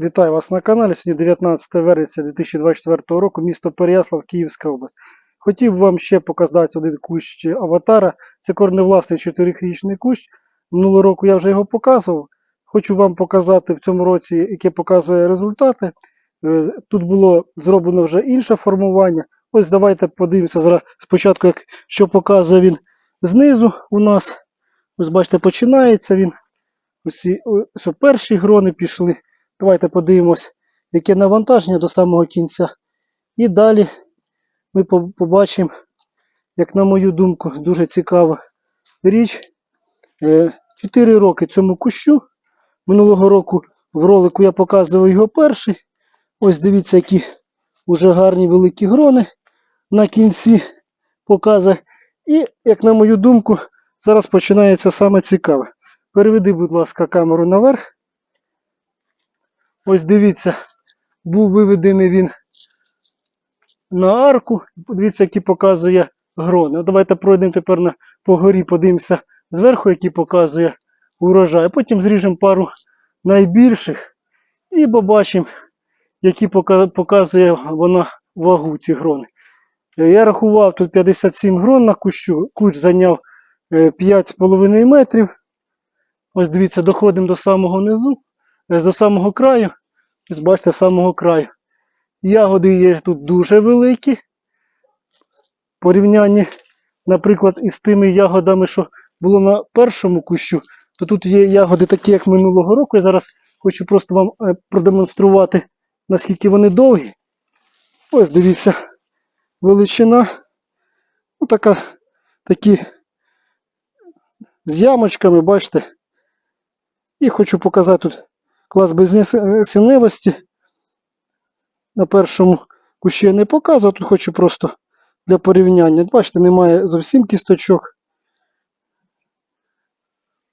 Вітаю вас на каналі. Сьогодні 19 вересня 2024 року, місто Переяслав, Київська область. Хотів би вам ще показати один кущ аватара. Це корневласний 4-річний кущ. Минулого року я вже його показував. Хочу вам показати в цьому році, яке показує результати. Е, Тут було зроблено вже інше формування. Ось давайте подивимося спочатку, як, що показує він знизу у нас. Ось бачите, починається він. Ось, ось перші грони пішли. Давайте подивимось, яке навантаження до самого кінця. І далі ми побачимо, як на мою думку, дуже цікава річ. Е, Чотири роки цьому кущу. Минулого року в ролику я показував його перший. Ось дивіться, які вже гарні великі грони на кінці показує. І, як на мою думку, зараз починається саме цікаве. Переведи, будь ласка, камеру наверх. Ось дивіться, був виведений він на арку. Подивіться, які показує грони. Давайте пройдемо тепер на, по горі, подивимося зверху, які показує урожай. Потім зріжемо пару найбільших і побачимо, які показує вона вагу ці грони. Е, Я рахував тут 57 грон на кущу. Кущ зайняв е, 5,5 метрів. Ось дивіться, доходимо до самого низу, е, до самого краю. Ось бачите, з самого краю. Ягоди є тут дуже великі. Порівнянні, наприклад, із тими ягодами, що було на першому кущу, то тут є ягоди такі, як минулого року. Я зараз хочу просто вам е, продемонструвати, наскільки вони довгі. Ось дивіться, величина. Ну, така, такі з ямочками, бачите. І хочу показати тут клас безнесеневості. На першому кущі я не показував, тут хочу просто для порівняння. Бачите, немає зовсім кісточок.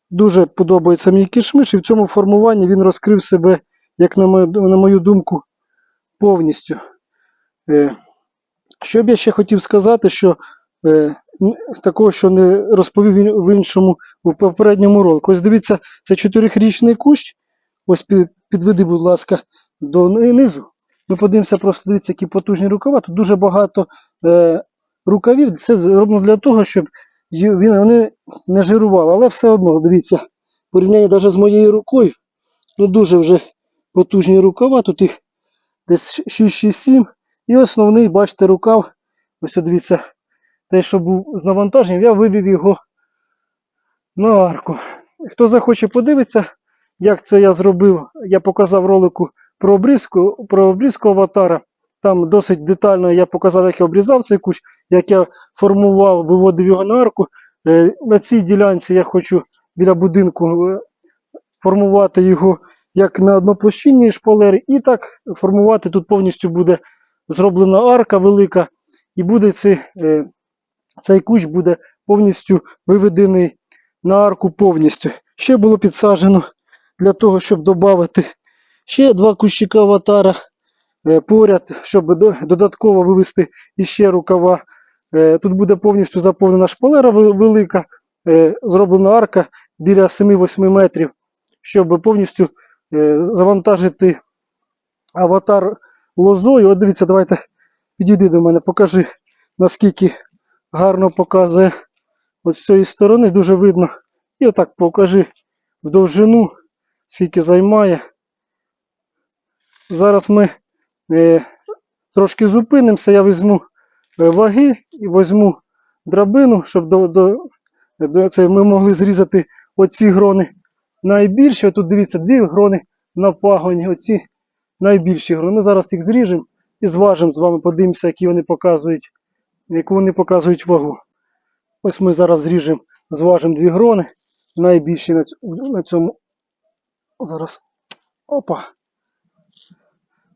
Дуже подобається мій кишмиш, і в цьому формуванні він розкрив себе, як на мою, на мою думку, повністю. Е, що б я ще хотів сказати, що е, такого, що не розповів в іншому, в попередньому ролику. Ось дивіться, це чотирихрічний кущ. Ось підведи, будь ласка, до низу. Ми подивимося, просто дивіться, які потужні рукава. Тут дуже багато е, рукавів. Це зроблено для того, щоб він, вони не жирували. Але все одно, дивіться, в порівнянні навіть з моєю рукою, ну дуже вже потужні рукава. Тут їх десь 6-7. І основний, бачите, рукав. Ось дивіться, те, що був з навантаженням, я вивів його на арку. Хто захоче подивитися, як це я зробив, я показав ролику про обрізку, про обрізку аватара. Там досить детально я показав, як я обрізав цей кущ, як я формував, виводив його на арку. Е, На цій ділянці я хочу біля будинку е, формувати його як на одноплощинній шпалері, і так формувати тут повністю буде зроблена арка велика, і буде цей, цей кущ буде повністю виведений на арку повністю. Ще було підсаджено для того, щоб додати ще два кущика аватара е, поряд, щоб додатково вивести іще рукава. Е, Тут буде повністю заповнена шпалера велика, е, зроблена арка біля 7-8 метрів, щоб повністю завантажити аватар лозою. От дивіться, давайте підійди до мене, покажи, наскільки гарно показує от з цієї сторони, дуже видно. І отак покажи в довжину, скільки займає. Зараз ми е, трошки зупинимося, я візьму е, ваги і візьму драбину, щоб до, до, до це ми могли зрізати оці грони найбільші. Тут дивіться, дві грони на пагоні, оці найбільші грони. Ми зараз їх зріжемо і зважимо з вами, подивимося, які вони показують, яку вони показують вагу. Ось ми зараз зріжемо, зважимо дві грони, найбільші на, ць- на цьому. Зараз. Опа.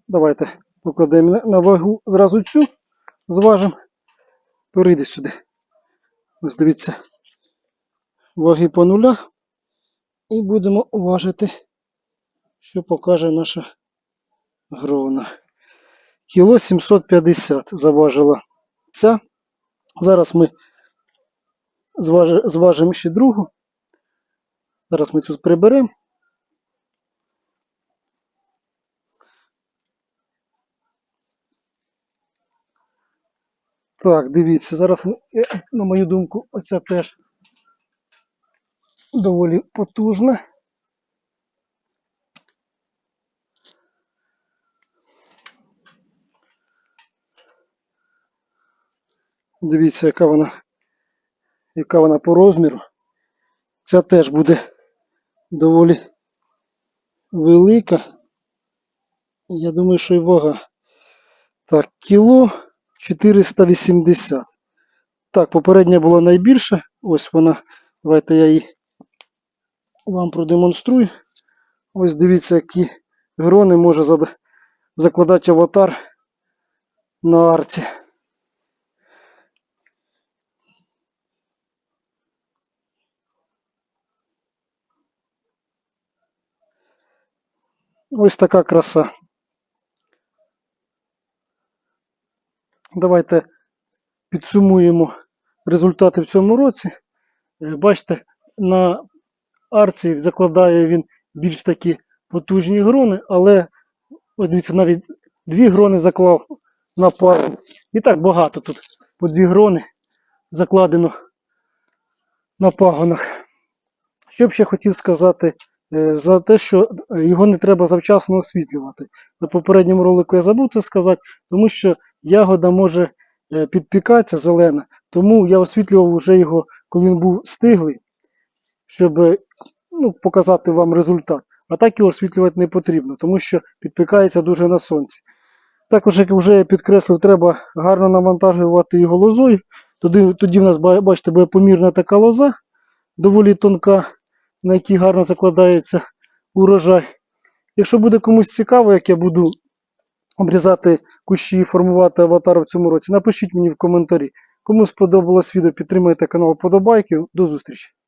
Давайте покладемо на, вагу зразу цю, зважимо. Перейди сюди. Ось дивіться. Ваги по нулях. І будемо важити, що покаже наша грона. Кіло 750 заважила ця. Зараз ми зважимо ще другу. Зараз ми цю приберемо. Так, дивіться, зараз, е, на мою думку, оця теж доволі потужна. Дивіться, яка вона, яка вона по розміру. Ця теж буде доволі велика. Я думаю, що і вага. Так, кіло 480. Так, попередня була найбільша. Ось вона. Давайте я її вам продемонструю. Ось дивіться, які грони може закладати аватар на арці. Ось така краса. Давайте підсумуємо результати в цьому році. Е, Бачите, на арці закладає він більш такі потужні грони, але дивіться, навіть дві грони заклав на пару. І так багато тут по дві грони закладено на пагонах. Що б ще хотів сказати е, за те, що е, його не треба завчасно освітлювати. На попередньому ролику я забув це сказати, тому що ягода може е, підпікатися зелена, тому я освітлював вже його, коли він був стиглий, щоб е, ну, показати вам результат. А так його освітлювати не потрібно, тому що підпікається дуже на сонці. Також, як вже я підкреслив, треба гарно навантажувати його лозою. Тоді, тоді в нас, бачите, буде помірна така лоза, доволі тонка, на якій гарно закладається урожай. Якщо буде комусь цікаво, як я буду обрізати кущі і формувати аватар в цьому році, напишіть мені в коментарі. Кому сподобалось відео, підтримайте канал подобайки. До зустрічі!